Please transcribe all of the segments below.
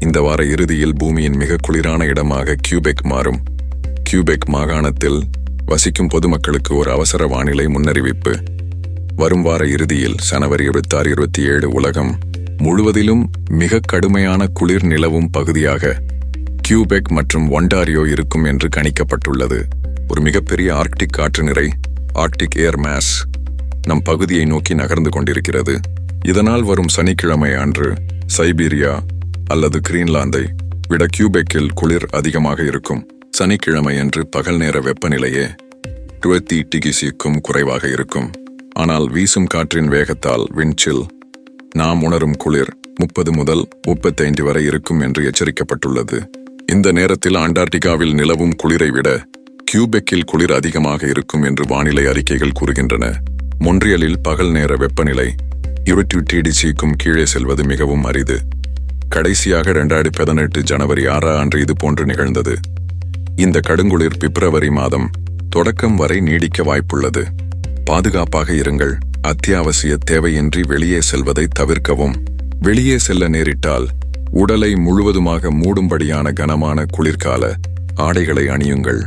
இந்த வார இறுதியில் பூமியின் மிக குளிரான இடமாக கியூபெக் மாறும். கியூபெக் மாகாணத்தில் வசிக்கும் பொதுமக்களுக்கு ஒரு அவசர வானிலை முன்னறிவிப்பு. வரும் வார இறுதியில் ஜனவரி இருபத்தாறு இருபத்தி ஏழு உலகம் முழுவதிலும் மிக கடுமையான குளிர் நிலவும் பகுதியாக கியூபெக் மற்றும் ஒண்டாரியோ இருக்கும் என்று கணிக்கப்பட்டுள்ளது. ஒரு மிகப்பெரிய ஆர்க்டிக் காற்று நிறை ஆர்க்டிக் ஏர் மாஸ் நம் பகுதியை நோக்கி நகர்ந்து கொண்டிருக்கிறது. இதனால் வரும் சனிக்கிழமை அன்று சைபீரியா அல்லது கிரீன்லாந்தை விட கியூபெக்கில் குளிர் அதிகமாக இருக்கும். சனிக்கிழமை அன்று பகல் நேர வெப்பநிலையே டுவெத்தி டிகிசிக்கும் குறைவாக இருக்கும். ஆனால் வீசும் காற்றின் வேகத்தால் விண்சில் நாம் உணரும் குளிர் முப்பது முதல் முப்பத்தைந்து வரை இருக்கும் என்று எச்சரிக்கப்பட்டுள்ளது. இந்த நேரத்தில் அண்டார்டிகாவில் நிலவும் குளிரை விட கியூபெக்கில் குளிர் அதிகமாக இருக்கும் என்று வானிலை அறிக்கைகள் கூறுகின்றன. மொன்றியலில் பகல் நேர வெப்பநிலை இருபத்தி டிடிசிக்கும் கீழே செல்வது மிகவும் அரிது. கடைசியாக இரண்டாயிரத்தி பதினெட்டு ஜனவரி ஆறாம் அன்று இது போன்று நிகழ்ந்தது. இந்த கடுங்குளிர் பிப்ரவரி மாதம் தொடக்கம் வரை நீடிக்க வாய்ப்புள்ளது. பாதுகாப்பாக இருங்கள். அத்தியாவசிய தேவையின்றி வெளியே செல்வதை தவிர்க்கவும். வெளியே செல்ல நேரிட்டால் உடலை முழுவதுமாக மூடும்படியான கனமான குளிர்கால ஆடைகளை அணியுங்கள்.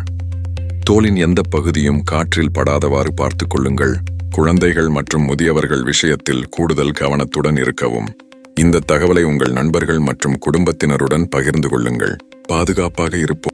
தோலின் எந்த பகுதியும் காற்றில் படாதவாறு பார்த்துக் கொள்ளுங்கள். குழந்தைகள் மற்றும் முதியவர்கள் விஷயத்தில் கூடுதல் கவனத்துடன் இருக்கவும். இந்த தகவலை உங்கள் நண்பர்கள் மற்றும் குடும்பத்தினருடன் பகிர்ந்து கொள்ளுங்கள். பாதுகாப்பாக இருப்போம்.